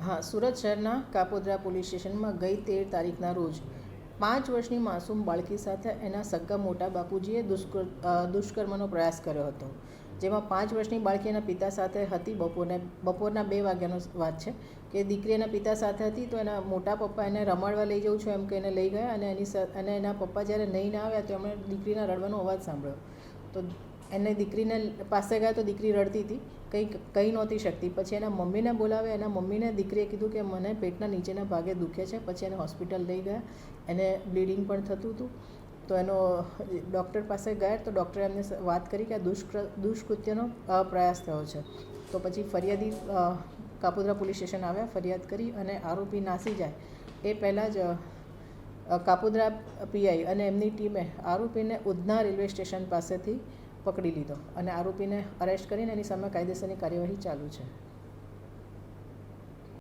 હા, સુરત શહેરના કાપોદ્રા પોલીસ સ્ટેશનમાં ગઈ તેર તારીખના રોજ પાંચ વર્ષની માસૂમ બાળકી સાથે એના સગા મોટા બાપુજીએ દુષ્કર દુષ્કર્મનો પ્રયાસ કર્યો હતો, જેમાં પાંચ વર્ષની બાળકી એના પિતા સાથે હતી. બપોરને, બપોરના બે વાગ્યાનો વાત છે કે દીકરી એના પિતા સાથે હતી તો એના મોટા પપ્પા એને રમાડવા લઈ જવું છું એમ કે એને લઈ ગયા અને એની અને એના પપ્પા જ્યારે નહીં ના આવ્યા તો એમણે દીકરીના રડવાનો અવાજ સાંભળ્યો. તો એને દીકરીને પાસે ગયા તો દીકરી રડતી હતી. કંઈ કહી નહોતી શકતી. પછી એના મમ્મીને બોલાવે, એના મમ્મીને દીકરીએ કીધું કે મને પેટના નીચેના ભાગે દુખે છે. પછી એને હોસ્પિટલ લઈ ગયા. એને બ્લીડિંગ પણ થતું હતું. તો એનો ડૉક્ટર પાસે ગયા તો ડૉક્ટરે એમને વાત કરી કે આ દુષ્કૃ દુષ્કૃત્યનો પ્રયાસ થયો છે. તો પછી ફરિયાદી કાપોદ્રા પોલીસ સ્ટેશન આવ્યા, ફરિયાદ કરી અને આરોપી નાસી જાય. એ પહેલાં જ કાપોદ્રા પીઆઈ અને એમની ટીમે આરોપીને ઉધના રેલવે સ્ટેશન પાસેથી પકડી લીધો અને આરોપીને અરેસ્ટ કરીને એની સામે કાયદેસરની કાર્યવાહી ચાલુ છે.